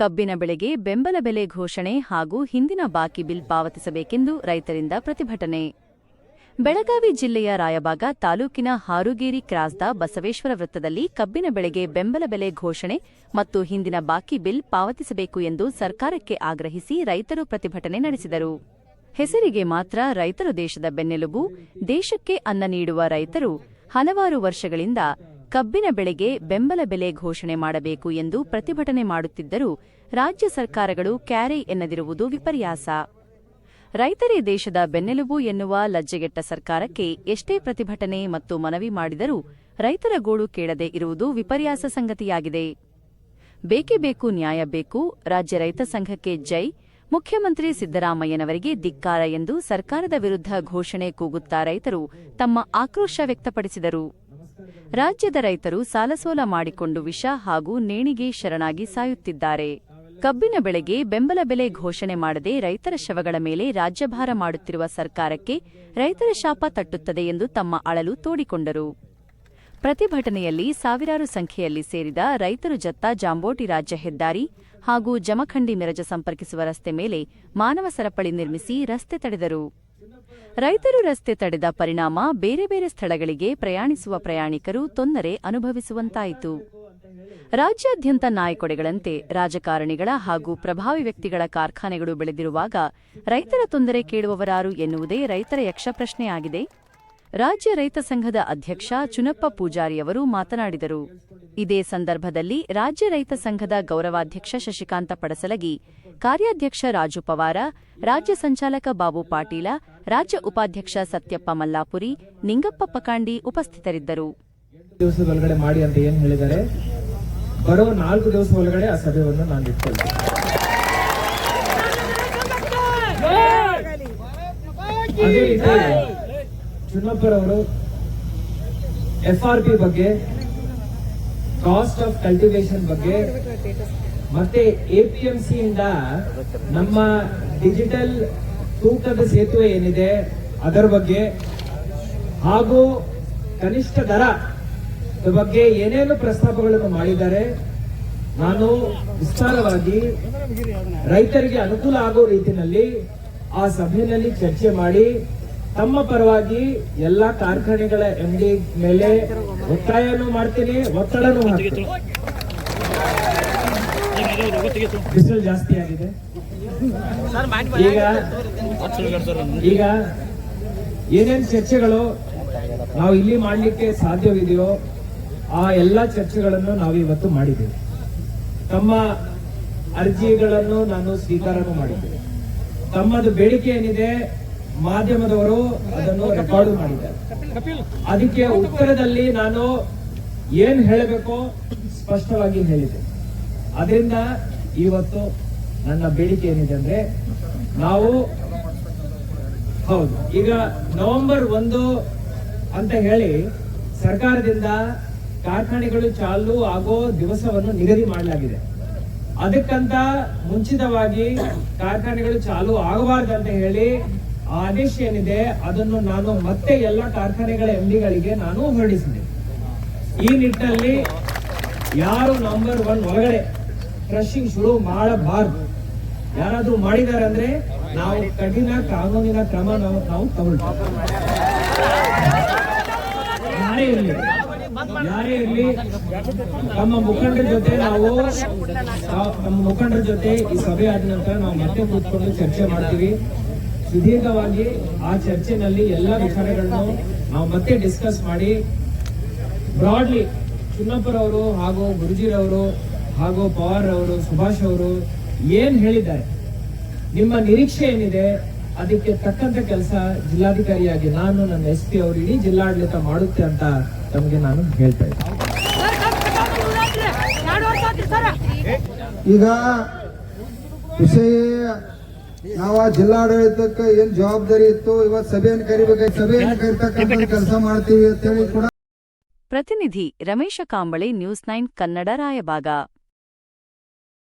ಕಬ್ಬಿನ ಬೆಳೆಗೆ ಬೆಂಬಲ ಬೆಲೆ ಘೋಷಣೆ ಹಾಗೂ ಹಿಂದಿನ ಬಾಕಿ ಬಿಲ್ ಪಾವತಿಸಬೇಕೆಂದು ರೈತರಿಂದ ಪ್ರತಿಭಟನೆ. ಬೆಳಗಾವಿ ಜಿಲ್ಲೆಯ ರಾಯಬಾಗ ತಾಲೂಕಿನ ಹಾರುಗೇರಿ ಕ್ರಾಸ್ದ ಬಸವೇಶ್ವರ ವೃತ್ತದಲ್ಲಿ ಕಬ್ಬಿನ ಬೆಳೆಗೆ ಬೆಂಬಲ ಬೆಲೆ ಘೋಷಣೆ ಮತ್ತು ಹಿಂದಿನ ಬಾಕಿ ಬಿಲ್ ಪಾವತಿಸಬೇಕು ಎಂದು ಸರ್ಕಾರಕ್ಕೆ ಆಗ್ರಹಿಸಿ ರೈತರು ಪ್ರತಿಭಟನೆ ನಡೆಸಿದರು. ಹೆಸರಿಗೆ ಮಾತ್ರ ರೈತರು ದೇಶದ ಬೆನ್ನೆಲುಬು, ದೇಶಕ್ಕೆ ಅನ್ನ ನೀಡುವ ರೈತರು ಹಲವಾರು ವರ್ಷಗಳಿಂದ ಕಬ್ಬಿನ ಬೆಳೆಗೆ ಬೆಂಬಲ ಬೆಲೆ ಘೋಷಣೆ ಮಾಡಬೇಕು ಎಂದು ಪ್ರತಿಭಟನೆ ಮಾಡುತ್ತಿದ್ದರೂ ರಾಜ್ಯ ಸರ್ಕಾರಗಳು ಕ್ಯಾರೆ ಎನ್ನದಿರುವುದು ವಿಪರ್ಯಾಸ. ರೈತರೇ ದೇಶದ ಬೆನ್ನೆಲುಬು ಎನ್ನುವ ಲಜ್ಜೆಗೆಟ್ಟ ಸರ್ಕಾರಕ್ಕೆ ಎಷ್ಟೇ ಪ್ರತಿಭಟನೆ ಮತ್ತು ಮನವಿ ಮಾಡಿದರೂ ರೈತರ ಗೋಳು ಕೇಳದೆ ಇರುವುದು ವಿಪರ್ಯಾಸ ಸಂಗತಿಯಾಗಿದೆ. ಬೇಕೇ ಬೇಕು ನ್ಯಾಯ ಬೇಕು, ರಾಜ್ಯ ರೈತ ಸಂಘಕ್ಕೆ ಜೈ, ಮುಖ್ಯಮಂತ್ರಿ ಸಿದ್ದರಾಮಯ್ಯನವರಿಗೆ ಧಿಕ್ಕಾರ ಎಂದು ಸರ್ಕಾರದ ವಿರುದ್ಧ ಘೋಷಣೆ ಕೂಗುತ್ತಾ ರೈತರು ತಮ್ಮ ಆಕ್ರೋಶ ವ್ಯಕ್ತಪಡಿಸಿದರು. ರಾಜ್ಯದ ರೈತರು ಸಾಲಸೋಲ ಮಾಡಿಕೊಂಡು ವಿಷ ಹಾಗೂ ನೇಣಿಗೆ ಶರಣಾಗಿ ಸಾಯುತ್ತಿದ್ದಾರೆ. ಕಬ್ಬಿನ ಬೆಳೆಗೆ ಬೆಂಬಲ ಬೆಲೆ ಘೋಷಣೆ ಮಾಡದೆ ರೈತರ ಶವಗಳ ಮೇಲೆ ರಾಜ್ಯಭಾರ ಮಾಡುತ್ತಿರುವ ಸರ್ಕಾರಕ್ಕೆ ರೈತರ ಶಾಪ ತಟ್ಟುತ್ತದೆ ಎಂದು ತಮ್ಮ ಅಳಲು ತೋಡಿಕೊಂಡರು. ಪ್ರತಿಭಟನೆಯಲ್ಲಿ ಸಾವಿರಾರು ಸಂಖ್ಯೆಯಲ್ಲಿ ಸೇರಿದ ರೈತರು ಜತ್ತ ಜಾಂಬೋಟಿ ರಾಜ್ಯ ಹೆದ್ದಾರಿ ಹಾಗೂ ಜಮಖಂಡಿ ಮಿರಜ ಸಂಪರ್ಕಿಸುವ ರಸ್ತೆ ಮೇಲೆ ಮಾನವ ಸರಪಳಿ ನಿರ್ಮಿಸಿ ರಸ್ತೆ ತಡೆದರು. ರೈತರು ರಸ್ತೆ ತಡೆದ ಪರಿಣಾಮ ಬೇರೆ ಬೇರೆ ಸ್ಥಳಗಳಿಗೆ ಪ್ರಯಾಣಿಸುವ ಪ್ರಯಾಣಿಕರು ತೊಂದರೆ ಅನುಭವಿಸುವಂತಾಯಿತು. ರಾಜ್ಯಾದ್ಯಂತ ನಾಯಕೊಡೆಗಳಂತೆ ರಾಜಕಾರಣಿಗಳ ಹಾಗೂ ಪ್ರಭಾವಿ ವ್ಯಕ್ತಿಗಳ ಕಾರ್ಖಾನೆಗಳು ಬೆಳೆದಿರುವಾಗ ರೈತರ ತೊಂದರೆ ಕೇಳುವವರಾರು ಎನ್ನುವುದೇ ರೈತರ ಯಕ್ಷ ಪ್ರಶ್ನೆಯಾಗಿದೆ ರಾಜ್ಯ ರೈತ ಸಂಘದ ಅಧ್ಯಕ್ಷ ಚುನಪ್ಪ ಪೂಜಾರಿಯವರು ಮಾತನಾಡಿದರು. ಇದೇ ಸಂದರ್ಭದಲ್ಲಿ ರಾಜ್ಯ ರೈತ ಸಂಘದ ಗೌರವಾಧ್ಯಕ್ಷ ಶಶಿಕಾಂತ ಪಡಸಲಗಿ ಕಾರ್ಯಾಧ್ಯಕ್ಷ ರಾಜು ಪವಾರ ರಾಜ್ಯ ಸಂಚಾಲಕ ಬಾಬು ಪಾಟೀಲ ರಾಜ್ಯ ಉಪಾಧ್ಯಕ್ಷ ಸತ್ಯಪ್ಪ ಮಲ್ಲಾಪುರಿ ನಿಂಗಪ್ಪ ಪಕಾಂಡಿ ಉಪಸ್ಥಿತರಿದ್ದರು. ದಿವಸದ ಒಳಗಡೆ ಮಾಡಿ ಅಂತ ಏನ್ ಹೇಳಿದ್ದಾರೆ? ಬರೋ ನಾಲ್ಕು ದಿವಸ ಒಳಗಡೆ ಆ ಸಭೆಯನ್ನು ನಾನು ಇಟ್ಕೊಳ್ತೀನಿ. ಅದೇ ರೀತಿ ಚುನ್ನಪ್ಪರವರು ಎಫ್ ಆರ್ ಪಿ ಬಗ್ಗೆ ಕಾಸ್ಟ್ ಆಫ್ ಕಲ್ಟಿವೇಶನ್ ಬಗ್ಗೆ, ಮತ್ತೆ ಎ ಪಿ ಎಂ ಸಿ ಇಂದ ನಮ್ಮ ಡಿಜಿಟಲ್ ತೂಕದ ಸೇತುವೆ ಏನಿದೆ, ಅದರ ಬಗ್ಗೆ ಹಾಗೂ ಕನಿಷ್ಠ ದರ ಬಗ್ಗೆ ಏನೇನು ಪ್ರಸ್ತಾಪಗಳನ್ನು ಮಾಡಿದ್ದಾರೆ, ನಾನು ವಿಸ್ತಾರವಾಗಿ ರೈತರಿಗೆ ಅನುಕೂಲ ಆಗೋ ರೀತಿಯಲ್ಲಿ ಆ ಸಭೆಯಲ್ಲಿ ಚರ್ಚೆ ಮಾಡಿ ತಮ್ಮ ಪರವಾಗಿ ಎಲ್ಲಾ ಕಾರ್ಖಾನೆಗಳ ಎಂಡಿ ಮೇಲೆ ಒತ್ತಾಯನೂ ಮಾಡ್ತೀನಿ, ಒತ್ತಡನೂ ಬಿಸಿಲು ಜಾಸ್ತಿ ಆಗಿದೆ. ಈಗ ಈಗ ಏನೇನ್ ಚರ್ಚೆಗಳು ನಾವು ಇಲ್ಲಿ ಮಾಡಲಿಕ್ಕೆ ಸಾಧ್ಯವಿದೆಯೋ ಆ ಎಲ್ಲ ಚರ್ಚೆಗಳನ್ನು ನಾವು ಇವತ್ತು ಮಾಡಿದ್ದೇವೆ. ತಮ್ಮ ಅರ್ಜಿಗಳನ್ನು ನಾನು ಸ್ವೀಕಾರನೂ ಮಾಡಿದ್ದೇನೆ. ತಮ್ಮದು ಬೇಡಿಕೆ ಏನಿದೆ ಮಾಧ್ಯಮದವರು ಅದನ್ನು ರೆಕಾರ್ಡ್ ಮಾಡಿದ್ದಾರೆ. ಅದಕ್ಕೆ ಉತ್ತರದಲ್ಲಿ ನಾನು ಏನ್ ಹೇಳಬೇಕೋ ಸ್ಪಷ್ಟವಾಗಿ ಹೇಳಿದೆ. ಅದರಿಂದ ಇವತ್ತು ನನ್ನ ಬೇಡಿಕೆ ಏನಿದೆ ಅಂದ್ರೆ ನಾವು ಹೌದು. ಈಗ ನವೆಂಬರ್ ಒಂದು ಅಂತ ಹೇಳಿ ಸರ್ಕಾರದಿಂದ ಕಾರ್ಖಾನೆಗಳು ಚಾಲು ಆಗೋ ದಿವಸವನ್ನು ನಿಗದಿ ಮಾಡಲಾಗಿದೆ. ಅದಕ್ಕಂತ ಮುಂಚಿತವಾಗಿ ಕಾರ್ಖಾನೆಗಳು ಚಾಲು ಅಂತ ಹೇಳಿ ಆದೇಶ ಏನಿದೆ ಅದನ್ನು ನಾನು ಮತ್ತೆ ಎಲ್ಲ ಕಾರ್ಖಾನೆಗಳ ಎಂಡಿಗಳಿಗೆ ನಾನು ಹೊರಡಿಸಿದೆ. ಈ ನಿಟ್ಟಿನಲ್ಲಿ ಯಾರು ನಂಬರ್ ಒನ್ ಒಳಗಡೆ ಕ್ರಶಿಂಗ್ ಶುರು ಮಾಡಬಾರದು. ಯಾರಾದ್ರೂ ಮಾಡಿದ್ದಾರೆ ಅಂದ್ರೆ ನಾವು ಕಠಿಣ ಕಾನೂನಿನ ಕ್ರಮ ನಾವು ನಾವು ತಗೊಳ್ತೀವಿ. ಯಾರೇ ಇರಲಿ ಯಾರೇ ಇರಲಿ, ನಮ್ಮ ಮುಖಂಡರ ಜೊತೆ ನಾವು ನಮ್ಮ ಮುಖಂಡರ ಜೊತೆ ಈ ಸಭೆ ಆದ ನಂತರ ನಾವು ಮತ್ತೆ ಕೂತ್ಕೊಂಡು ಚರ್ಚೆ ಮಾಡ್ತೀವಿ. ಸುದೀರ್ಘವಾಗಿ ಆ ಚರ್ಚೆನಲ್ಲಿ ಎಲ್ಲ ವಿಚಾರಗಳನ್ನು ನಾವು ಮತ್ತೆ ಡಿಸ್ಕಸ್ ಮಾಡಿ ಬ್ರಾಡ್ಲಿ ಚುನ್ನಪ್ಪರವರು ಹಾಗೂ ಗುರುಜಿರವರು ಹಾಗೂ ಪವಾರ್ ಅವರು ಸುಭಾಷ್ ಅವರು ಏನ್ ಹೇಳಿದ್ದಾರೆ ನಿಮ್ಮ ನಿರೀಕ್ಷೆ ಏನಿದೆ ಅದಕ್ಕೆ ತಕ್ಕಂತ ಕೆಲಸ ಜಿಲ್ಲಾಧಿಕಾರಿಯಾಗಿ ನಾನು ನನ್ನ ಎಸ್ ಪಿ ಅವರು ಇಡೀ ಜಿಲ್ಲಾಡಳಿತ ಮಾಡುತ್ತೆ ಅಂತ ತಮಗೆ ನಾನು ಹೇಳ್ತಾ ಇದ್ದೆ ಈಗ ವಿಷಯ ನಾವು ಆ ಜಿಲ್ಲಾಡಳಿತಕ್ಕೆ ಏನ್ ಜವಾಬ್ದಾರಿ ಇತ್ತು? ಇವತ್ತು ಸಭೆಯನ್ನು ಕರಿಬೇಕಾಗಿ ಸಭೆಯನ್ನು ಕರಿತಕ್ಕಂಥ ಕೆಲಸ ಮಾಡ್ತೀವಿ ಅಂತ ಹೇಳಿ ಕೂಡ. ಪ್ರತಿನಿಧಿ ರಮೇಶ ಕಾಂಬಳೆ, ನ್ಯೂಸ್ ನೈನ್, ಕನ್ನಡ ರಾಯಬಾಗ